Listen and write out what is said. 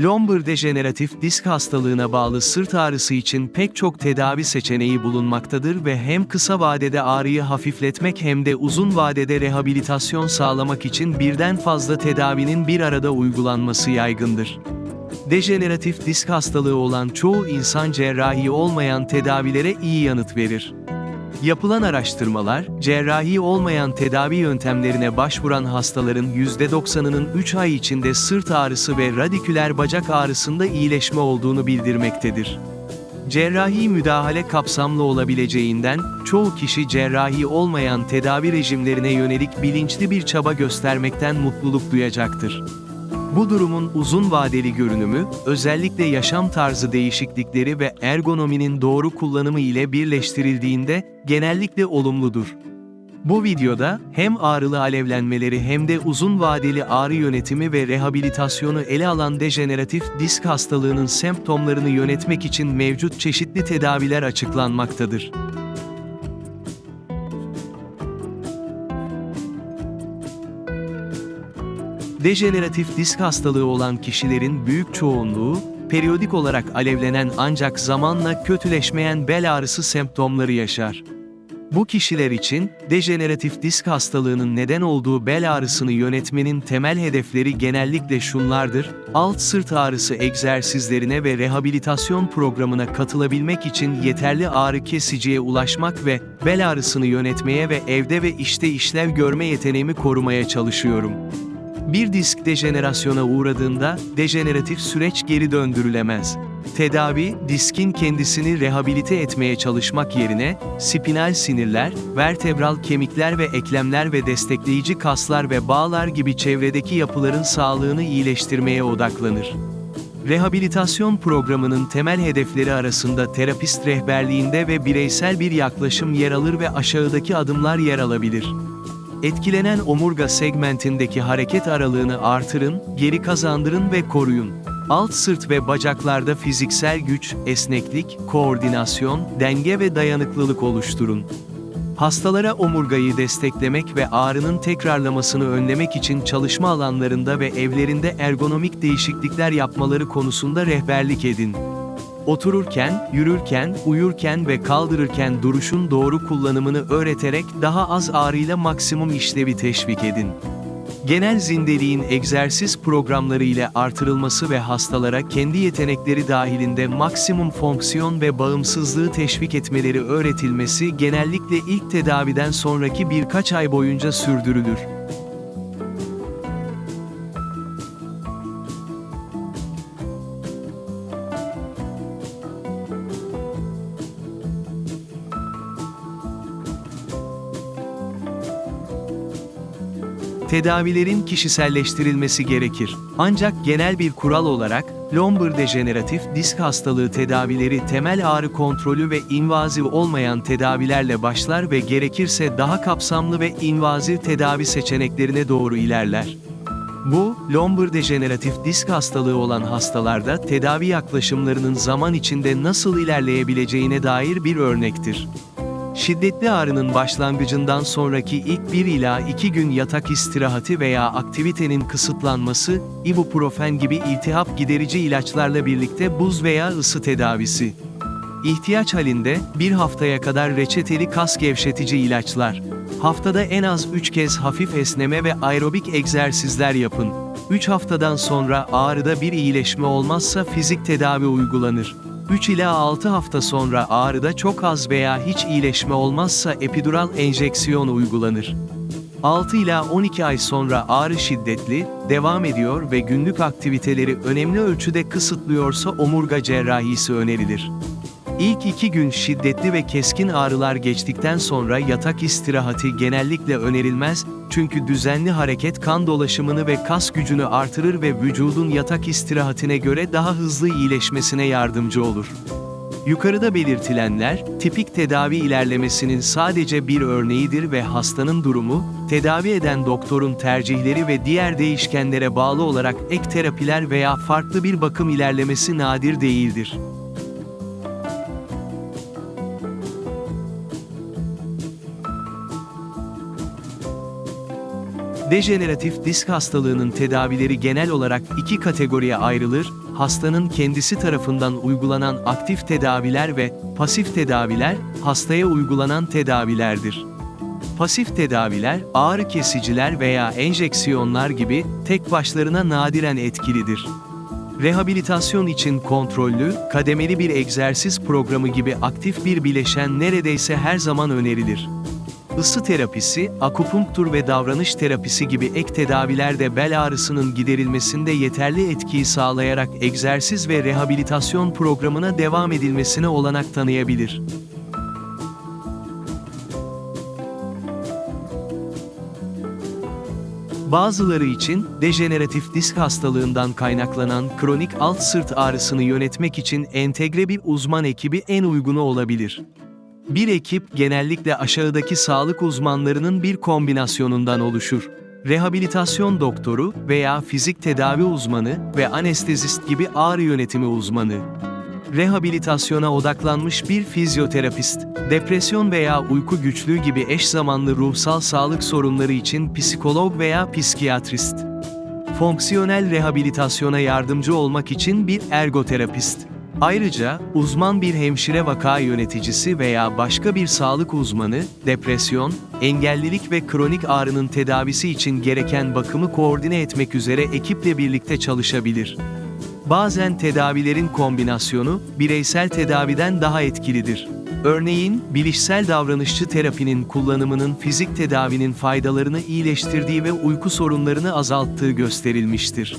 Lombar dejeneratif disk hastalığına bağlı sırt ağrısı için pek çok tedavi seçeneği bulunmaktadır ve hem kısa vadede ağrıyı hafifletmek hem de uzun vadede rehabilitasyon sağlamak için birden fazla tedavinin bir arada uygulanması yaygındır. Dejeneratif disk hastalığı olan çoğu insan cerrahi olmayan tedavilere iyi yanıt verir. Yapılan araştırmalar, cerrahi olmayan tedavi yöntemlerine başvuran hastaların %90'ının 3 ay içinde sırt ağrısı ve radiküler bacak ağrısında iyileşme olduğunu bildirmektedir. Cerrahi müdahale kapsamlı olabileceğinden, çoğu kişi cerrahi olmayan tedavi rejimlerine yönelik bilinçli bir çaba göstermekten mutluluk duyacaktır. Bu durumun uzun vadeli görünümü, özellikle yaşam tarzı değişiklikleri ve ergonominin doğru kullanımı ile birleştirildiğinde, genellikle olumludur. Bu videoda, hem ağrılı alevlenmeleri hem de uzun vadeli ağrı yönetimi ve rehabilitasyonu ele alan dejeneratif disk hastalığının semptomlarını yönetmek için mevcut çeşitli tedaviler açıklanmaktadır. Dejeneratif disk hastalığı olan kişilerin büyük çoğunluğu, periyodik olarak alevlenen ancak zamanla kötüleşmeyen bel ağrısı semptomları yaşar. Bu kişiler için, dejeneratif disk hastalığının neden olduğu bel ağrısını yönetmenin temel hedefleri genellikle şunlardır, alt sırt ağrısı egzersizlerine ve rehabilitasyon programına katılabilmek için yeterli ağrı kesiciye ulaşmak ve bel ağrısını yönetmeye ve evde ve işte işlev görme yeteneğimi korumaya çalışıyorum. Bir disk dejenerasyona uğradığında, dejeneratif süreç geri döndürülemez. Tedavi, diskin kendisini rehabilite etmeye çalışmak yerine, spinal sinirler, vertebral kemikler ve eklemler ve destekleyici kaslar ve bağlar gibi çevredeki yapıların sağlığını iyileştirmeye odaklanır. Rehabilitasyon programının temel hedefleri arasında terapist rehberliğinde ve bireysel bir yaklaşım yer alır ve aşağıdaki adımlar yer alabilir. Etkilenen omurga segmentindeki hareket aralığını artırın, geri kazandırın ve koruyun. Alt sırt ve bacaklarda fiziksel güç, esneklik, koordinasyon, denge ve dayanıklılık oluşturun. Hastalara omurgayı desteklemek ve ağrının tekrarlamasını önlemek için çalışma alanlarında ve evlerinde ergonomik değişiklikler yapmaları konusunda rehberlik edin. Otururken, yürürken, uyurken ve kaldırırken duruşun doğru kullanımını öğreterek daha az ağrıyla maksimum işlevi teşvik edin. Genel zindeliğin egzersiz programları ile artırılması ve hastalara kendi yetenekleri dahilinde maksimum fonksiyon ve bağımsızlığı teşvik etmeleri öğretilmesi genellikle ilk tedaviden sonraki birkaç ay boyunca sürdürülür. Tedavilerin kişiselleştirilmesi gerekir. Ancak genel bir kural olarak, lombar dejeneratif disk hastalığı tedavileri temel ağrı kontrolü ve invaziv olmayan tedavilerle başlar ve gerekirse daha kapsamlı ve invaziv tedavi seçeneklerine doğru ilerler. Bu, lombar dejeneratif disk hastalığı olan hastalarda tedavi yaklaşımlarının zaman içinde nasıl ilerleyebileceğine dair bir örnektir. Şiddetli ağrının başlangıcından sonraki ilk 1 ila 2 gün yatak istirahati veya aktivitenin kısıtlanması, ibuprofen gibi iltihap giderici ilaçlarla birlikte buz veya ısı tedavisi. İhtiyaç halinde, bir haftaya kadar reçeteli kas gevşetici ilaçlar. Haftada en az 3 kez hafif esneme ve aerobik egzersizler yapın. 3 haftadan sonra ağrıda bir iyileşme olmazsa fizik tedavi uygulanır. 3 ila 6 hafta sonra ağrıda çok az veya hiç iyileşme olmazsa epidural enjeksiyon uygulanır. 6 ila 12 ay sonra ağrı şiddetli, devam ediyor ve günlük aktiviteleri önemli ölçüde kısıtlıyorsa omurga cerrahisi önerilir. İlk iki gün şiddetli ve keskin ağrılar geçtikten sonra yatak istirahati genellikle önerilmez, çünkü düzenli hareket kan dolaşımını ve kas gücünü artırır ve vücudun yatak istirahatine göre daha hızlı iyileşmesine yardımcı olur. Yukarıda belirtilenler, tipik tedavi ilerlemesinin sadece bir örneğidir ve hastanın durumu, tedavi eden doktorun tercihleri ve diğer değişkenlere bağlı olarak ek terapiler veya farklı bir bakım ilerlemesi nadir değildir. Dejeneratif disk hastalığının tedavileri genel olarak iki kategoriye ayrılır, hastanın kendisi tarafından uygulanan aktif tedaviler ve pasif tedaviler, hastaya uygulanan tedavilerdir. Pasif tedaviler, ağrı kesiciler veya enjeksiyonlar gibi tek başlarına nadiren etkilidir. Rehabilitasyon için kontrollü, kademeli bir egzersiz programı gibi aktif bir bileşen neredeyse her zaman önerilir. Isı terapisi, akupunktur ve davranış terapisi gibi ek tedaviler de bel ağrısının giderilmesinde yeterli etkiyi sağlayarak egzersiz ve rehabilitasyon programına devam edilmesine olanak tanıyabilir. Bazıları için, dejeneratif disk hastalığından kaynaklanan kronik alt sırt ağrısını yönetmek için entegre bir uzman ekibi en uygunu olabilir. Bir ekip genellikle aşağıdaki sağlık uzmanlarının bir kombinasyonundan oluşur. Rehabilitasyon doktoru veya fizik tedavi uzmanı ve anestezist gibi ağrı yönetimi uzmanı. Rehabilitasyona odaklanmış bir fizyoterapist, depresyon veya uyku güçlüğü gibi eş zamanlı ruhsal sağlık sorunları için psikolog veya psikiyatrist. Fonksiyonel rehabilitasyona yardımcı olmak için bir ergoterapist. Ayrıca, uzman bir hemşire vaka yöneticisi veya başka bir sağlık uzmanı, depresyon, engellilik ve kronik ağrının tedavisi için gereken bakımı koordine etmek üzere ekiple birlikte çalışabilir. Bazen tedavilerin kombinasyonu, bireysel tedaviden daha etkilidir. Örneğin, bilişsel davranışçı terapinin kullanımının fizik tedavinin faydalarını iyileştirdiği ve uyku sorunlarını azalttığı gösterilmiştir.